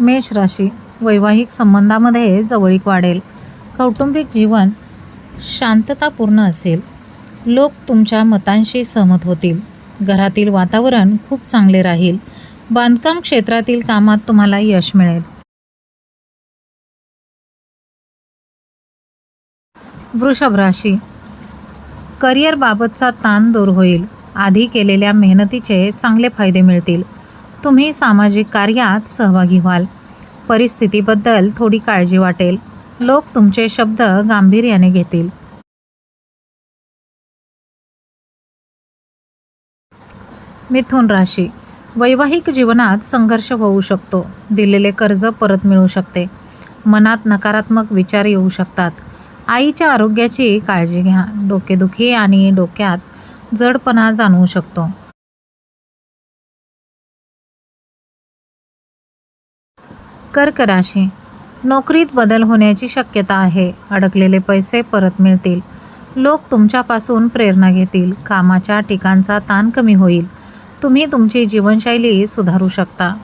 मेष राशी वैवाहिक संबंधामध्ये जवळीक वाढेल. कौटुंबिक जीवन शांततापूर्ण असेल. लोक तुमच्या मतांशी सहमत होतील. घरातील वातावरण खूप चांगले राहील. बांधकाम क्षेत्रातील कामात तुम्हाला यश मिळेल. वृषभ राशी. करिअरबाबतचा ताण दूर होईल. आधी केलेल्या मेहनतीचे चांगले फायदे मिळतील. तुम्ही सामाजिक कार्यात सहभागी व्हाल. परिस्थितीबद्दल थोडी काळजी वाटेल. लोक तुमचे शब्द गांभीर्याने घेतील. मिथुन राशी. वैवाहिक जीवनात संघर्ष होऊ शकतो. दिलेले कर्ज परत मिळू शकते. मनात नकारात्मक विचार येऊ शकतात. आईच्या आरोग्याची काळजी घ्या. डोकेदुखी आणि डोक्यात जडपणा जाणवू शकतो. कर्क राशी नोकरीत बदल होण्याची शक्यता आहे. अडकलेले पैसे परत मिळतील. लोक तुमच्यापासून प्रेरणा घेतील. कामाच्या ठिकाणचा ताण कमी होईल. तुम्ही तुमची जीवनशैली सुधारू शकता.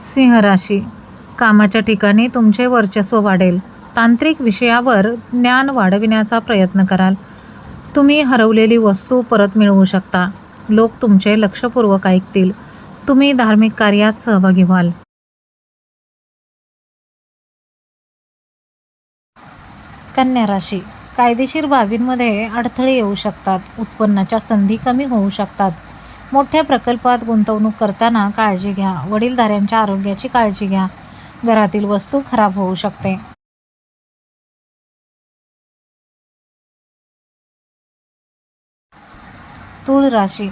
सिंह राशी. कामाच्या ठिकाणी तुमचे वर्चस्व वाढेल. तांत्रिक विषयावर ज्ञान वाढविण्याचा प्रयत्न कराल. तुम्ही हरवलेली वस्तू परत मिळवू शकता. लोक तुमचे लक्षपूर्वक ऐकतील. तुम्ही धार्मिक कार्यात सहभागी व्हाल. कन्या राशी. कायदेशीर बाबींमध्ये अडथळे येऊ शकतात. उत्पन्नाच्या संधी कमी होऊ शकतात. मोठ्या प्रकल्पात गुंतवणूक करताना काळजी घ्या. वडीलधाऱ्यांच्या आरोग्याची काळजी घ्या. घरातील वस्तू खराब होऊ शकते. तूळ राशी.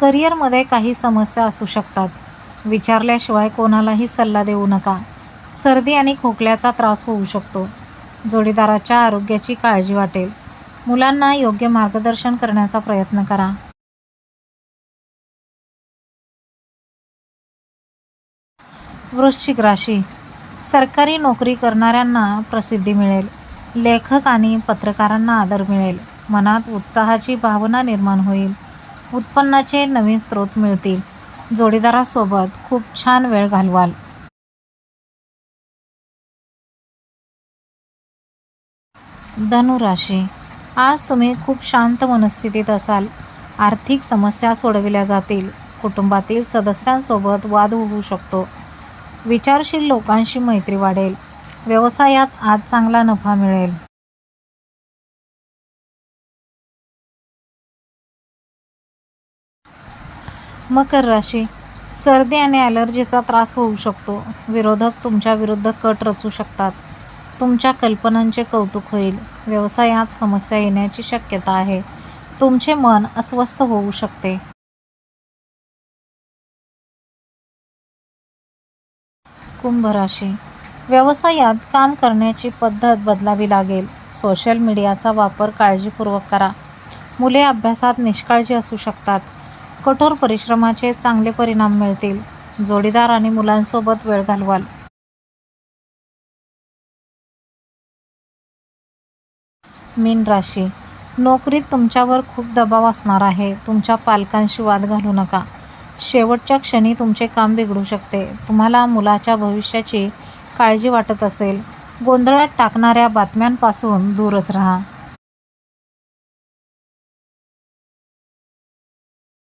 करिअरमध्ये काही समस्या असू शकतात. विचारल्याशिवाय कोणालाही सल्ला देऊ नका. सर्दी आणि खोकल्याचा त्रास होऊ शकतो. जोडीदाराच्या आरोग्याची काळजी वाटेल. मुलांना योग्य मार्गदर्शन करण्याचा प्रयत्न करा. वृश्चिक राशी. सरकारी नोकरी करणाऱ्यांना प्रसिद्धी मिळेल. लेखक आणि पत्रकारांना आदर मिळेल. मनात उत्साहाची भावना निर्माण होईल. उत्पन्नाचे नवीन स्रोत मिळतील. जोडीदारासोबत खूप छान वेळ घालवाल. धनुराशी आज तुम्ही खूप शांत मनस्थितीत असाल. आर्थिक समस्या सोडविल्या जातील. कुटुंबातील सदस्यांसोबत वाद होऊ शकतो. विचारशील लोकांशी मैत्री वाढेल. व्यवसायात आज चांगला नफा मिळेल. मकर राशी. सर्दी आणि ॲलर्जीचा त्रास होऊ शकतो. विरोधक तुमच्या विरुद्ध कट रचू शकतात. तुमच्या कल्पनांचे कौतुक होईल. व्यवसायात समस्या येण्याची शक्यता आहे. तुमचे मन अस्वस्थ होऊ शकते. कुंभ राशी. व्यवसायात काम करण्याची पद्धत बदलावी लागेल. सोशल मीडियाचा वापर काळजीपूर्वक करा. मुले अभ्यासात निष्काळजी असू शकतात. कठोर परिश्रमाचे चांगले परिणाम मिळतील. जोडीदार आणि मुलांसोबत वेळ घालवाल. मीन राशी. नोकरीत तुमच्यावर खूप दबाव असणार आहे. तुमच्या पालकांशी वाद घालू नका. शेवटच्या क्षणी तुमचे काम बिघडू शकते. तुम्हाला मुलाच्या भविष्याची काळजी वाटत असेल. गोंधळात टाकणाऱ्या बातम्यांपासून दूरच राहा.